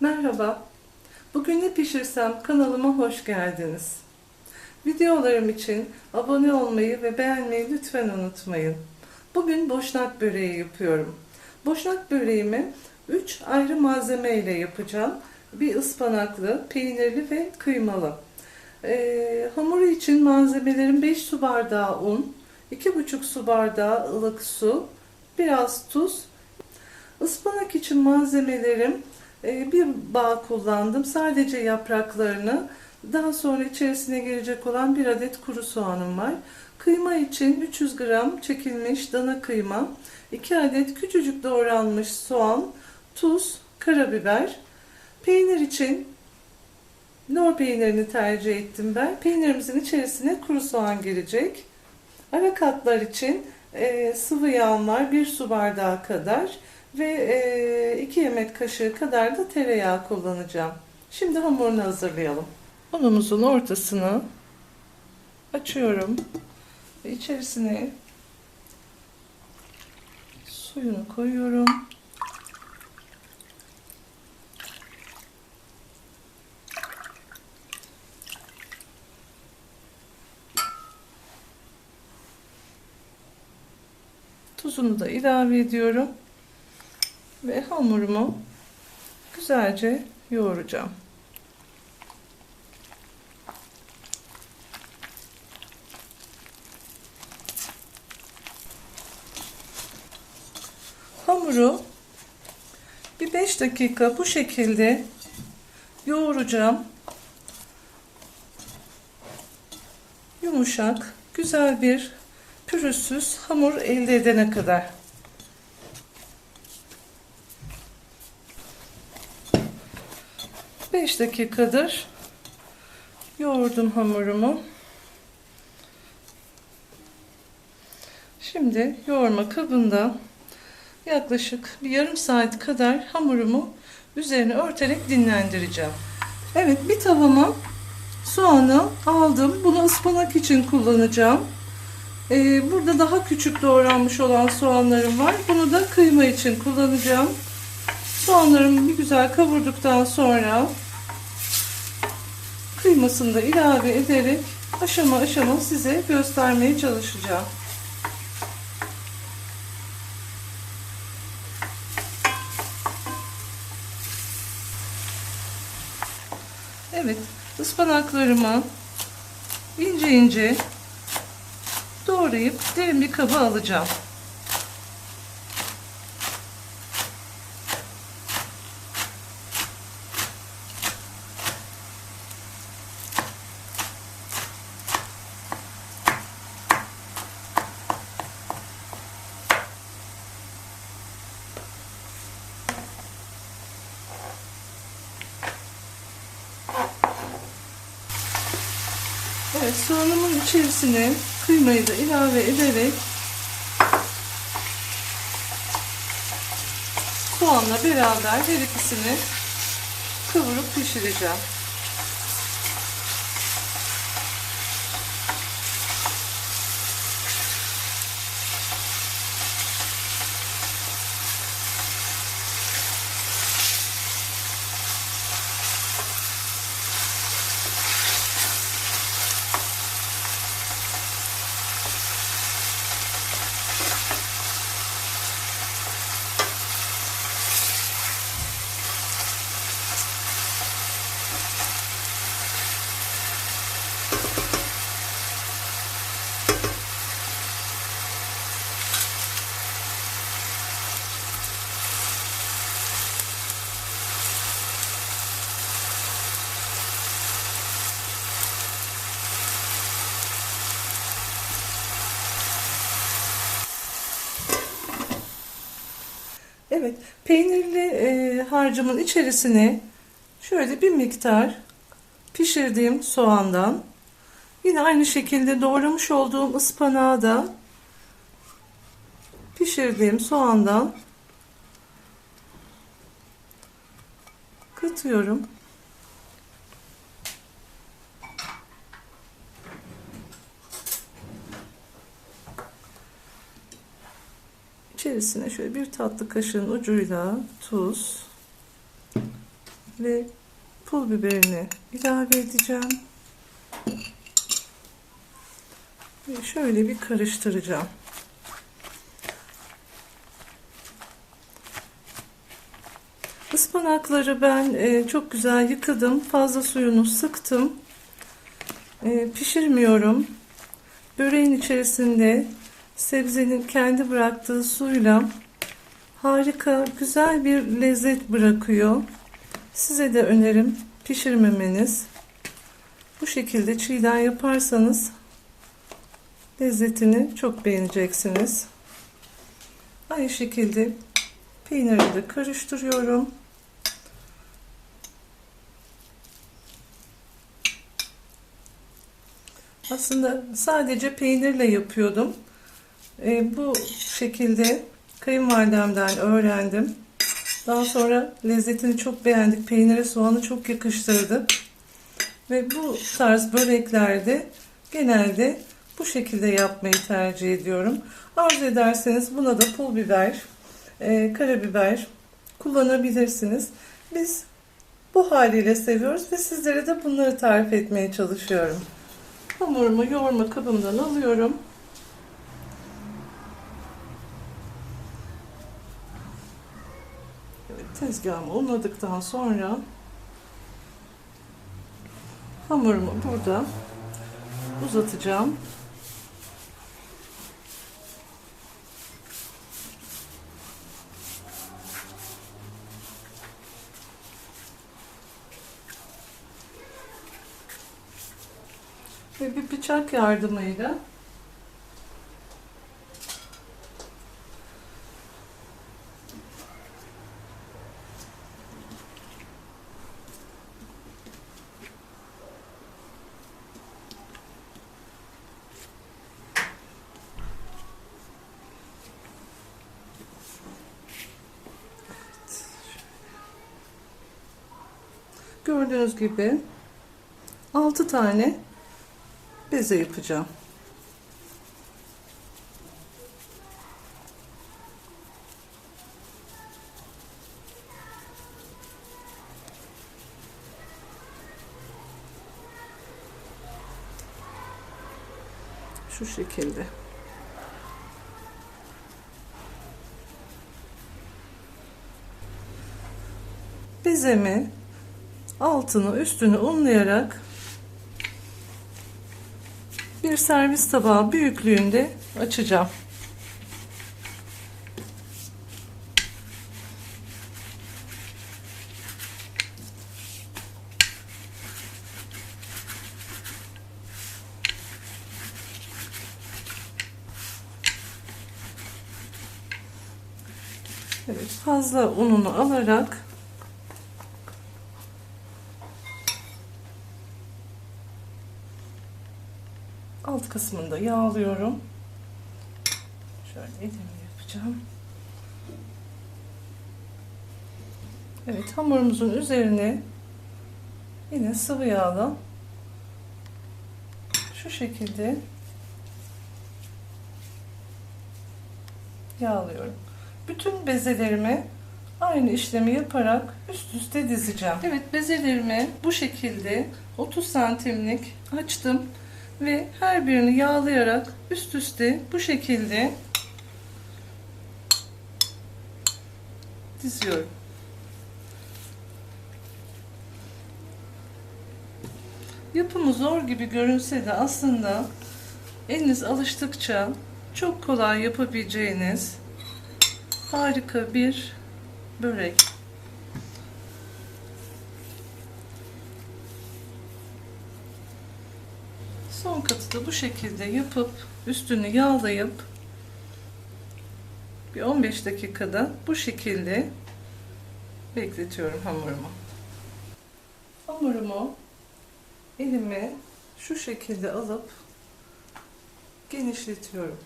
Merhaba. Bugün ne pişirsem kanalıma hoş geldiniz. Videolarım için abone olmayı ve beğenmeyi lütfen unutmayın. Bugün boşnak böreği yapıyorum. Boşnak böreğimi 3 ayrı malzeme ile yapacağım. Bir ıspanaklı, peynirli ve kıymalı. Ee, hamuru için malzemelerim 5 su bardağı un, 2,5 su bardağı ılık su, biraz tuz. Ispanak için malzemelerim bir bağ kullandım. Sadece yapraklarını. Daha sonra içerisine girecek olan bir adet kuru soğanım var. Kıyma için 300 gram çekilmiş dana kıyma, 2 adet küçücük doğranmış soğan, tuz, karabiber. Peynir için lor peynirini tercih ettim ben. Peynirimizin içerisine kuru soğan girecek. Ara katlar için e, sıvı yağım var 1 su bardağı kadar ve 2 yemek kaşığı kadar da tereyağı kullanacağım. Şimdi hamurunu hazırlayalım. Unumuzun ortasını açıyorum ve içerisine suyunu koyuyorum. Tuzunu da ilave ediyorum ve hamurumu güzelce yoğuracağım. Hamuru bir 5 dakika bu şekilde yoğuracağım. Yumuşak, güzel bir pürüzsüz hamur elde edene kadar. Beş dakikadır yoğurdum hamurumu. Şimdi yoğurma kabında yaklaşık bir yarım saat kadar hamurumu üzerine örterek dinlendireceğim. Evet bir tavama soğanı aldım. Bunu ıspanak için kullanacağım. Ee, burada daha küçük doğranmış olan soğanlarım var. Bunu da kıyma için kullanacağım. Soğanlarımı bir güzel kavurduktan sonra kıymasını da ilave ederek aşama aşama size göstermeye çalışacağım. Evet, ıspanaklarımı ince ince doğrayıp derin bir kaba alacağım. Evet, soğanımın içerisine kıymayı da ilave ederek soğanla beraber her ikisini kavurup pişireceğim. Evet, peynirli e, harcımın içerisine şöyle bir miktar pişirdiğim soğandan yine aynı şekilde doğramış olduğum ıspanağı da pişirdiğim soğandan katıyorum. İçerisine şöyle bir tatlı kaşığın ucuyla tuz, ve pul biberini ilave edeceğim. Ve şöyle bir karıştıracağım. Ispanakları ben e, çok güzel yıkadım. Fazla suyunu sıktım. E, pişirmiyorum. Böreğin içerisinde sebzenin kendi bıraktığı suyla harika, güzel bir lezzet bırakıyor. Size de önerim pişirmemeniz. Bu şekilde çiğden yaparsanız lezzetini çok beğeneceksiniz. Aynı şekilde peyniri de karıştırıyorum. Aslında sadece peynirle yapıyordum. E, bu şekilde kayınvalidemden öğrendim. Daha sonra lezzetini çok beğendik. Peynire soğanı çok yakıştırdık. Ve bu tarz böreklerde genelde bu şekilde yapmayı tercih ediyorum. Arzu ederseniz buna da pul biber, e, karabiber kullanabilirsiniz. Biz bu haliyle seviyoruz ve sizlere de bunları tarif etmeye çalışıyorum. Hamurumu yoğurma kabımdan alıyorum. Evet, tezgahımı unladıktan sonra hamurumu burada uzatacağım. Ve bir bıçak yardımıyla Gördüğünüz gibi 6 tane beze yapacağım. Şu şekilde. Bezemi altını üstünü unlayarak bir servis tabağı büyüklüğünde açacağım. Evet, fazla ununu alarak alt kısmını da yağlıyorum. Şöyle elimle yapacağım. Evet hamurumuzun üzerine yine sıvı yağla şu şekilde yağlıyorum. Bütün bezelerimi aynı işlemi yaparak üst üste dizeceğim. Evet bezelerimi bu şekilde 30 santimlik açtım ve her birini yağlayarak üst üste bu şekilde diziyorum. Yapımı zor gibi görünse de aslında eliniz alıştıkça çok kolay yapabileceğiniz harika bir börek. Son katı da bu şekilde yapıp üstünü yağlayıp bir 15 dakikada bu şekilde bekletiyorum hamurumu. Hamurumu elime şu şekilde alıp genişletiyorum.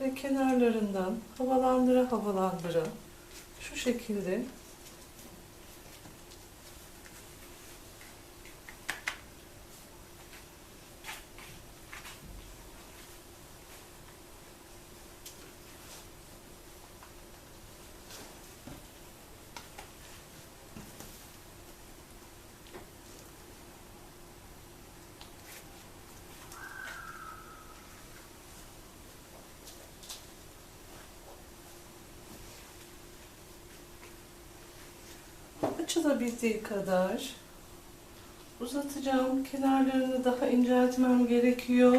Ve kenarlarından havalandıra havalandıra şu şekilde açılabildiği kadar uzatacağım. Kenarlarını daha inceltmem gerekiyor.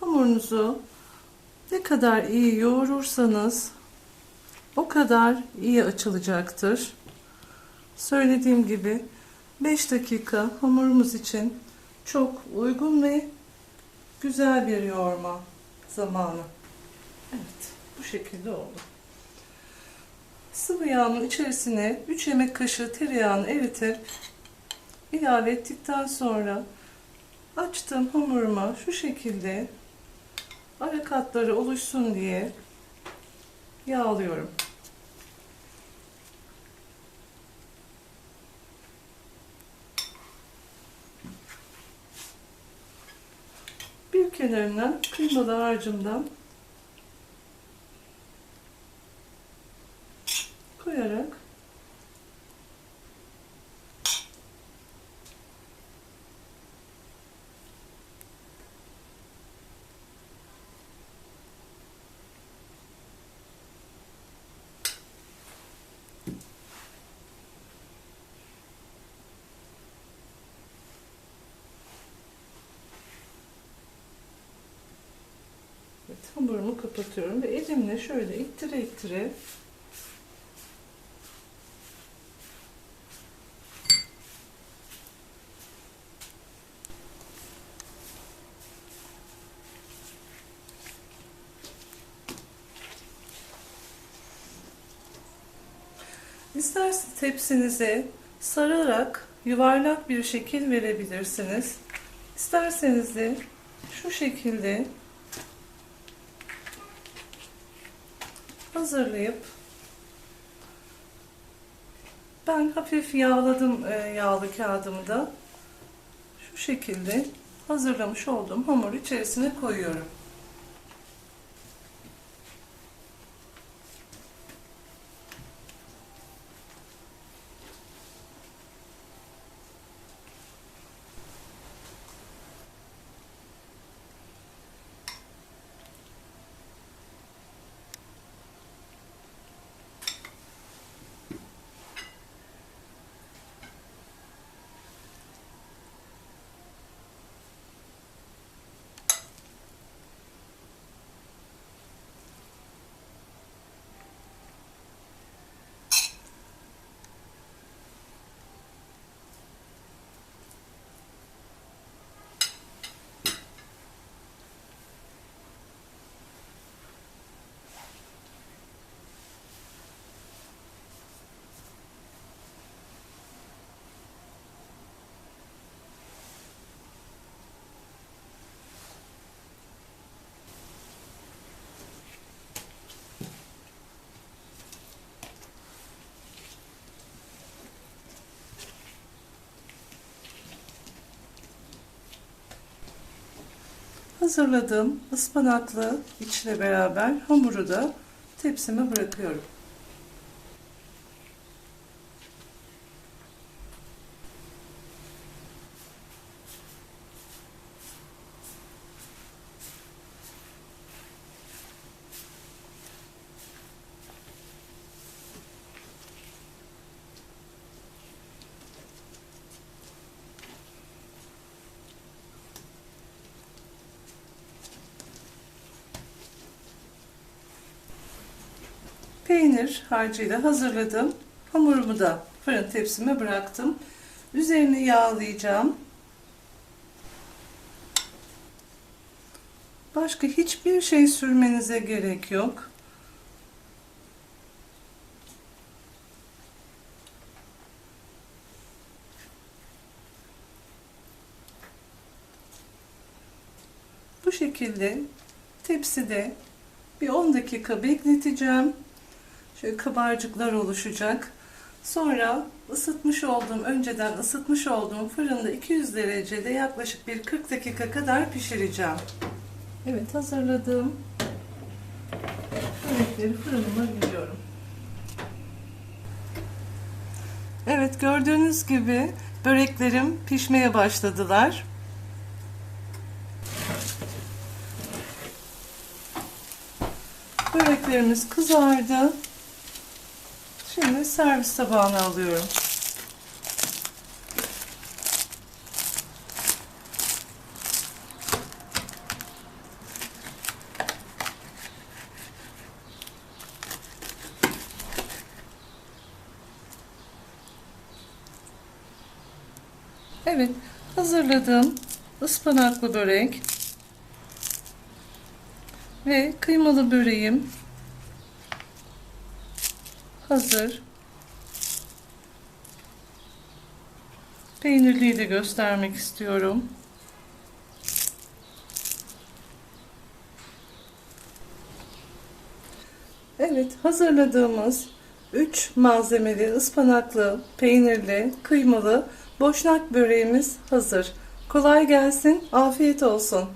Hamurunuzu ne kadar iyi yoğurursanız o kadar iyi açılacaktır. Söylediğim gibi 5 dakika hamurumuz için çok uygun ve güzel bir yoğurma zamanı. Evet, bu şekilde oldu. Sıvı yağın içerisine 3 yemek kaşığı tereyağını eritip ilave ettikten sonra açtığım hamuruma şu şekilde ara katları oluşsun diye yağlıyorum. Bir kenarına kıymalı harcımdan koyarak hamurumu kapatıyorum ve elimle şöyle ittire ittire İsterseniz tepsinize sararak yuvarlak bir şekil verebilirsiniz. İsterseniz de şu şekilde hazırlayıp ben hafif yağladım e, yağlı kağıdımı da şu şekilde hazırlamış olduğum hamur içerisine koyuyorum. Hazırladığım ıspanaklı içle beraber hamuru da tepsime bırakıyorum. Peynir harcıyla hazırladım. Hamurumu da fırın tepsime bıraktım. Üzerini yağlayacağım. Başka hiçbir şey sürmenize gerek yok. Bu şekilde tepside bir 10 dakika bekleteceğim. Şöyle kabarcıklar oluşacak. Sonra ısıtmış olduğum, önceden ısıtmış olduğum fırında 200 derecede yaklaşık bir 40 dakika kadar pişireceğim. Evet hazırladığım börekleri fırınıma veriyorum. Evet gördüğünüz gibi böreklerim pişmeye başladılar. Böreklerimiz kızardı. Şimdi servis tabağına alıyorum. Evet, hazırladığım ıspanaklı börek ve kıymalı böreğim hazır. Peynirliyi de göstermek istiyorum. Evet, hazırladığımız 3 malzemeli ıspanaklı, peynirli, kıymalı boşnak böreğimiz hazır. Kolay gelsin, afiyet olsun.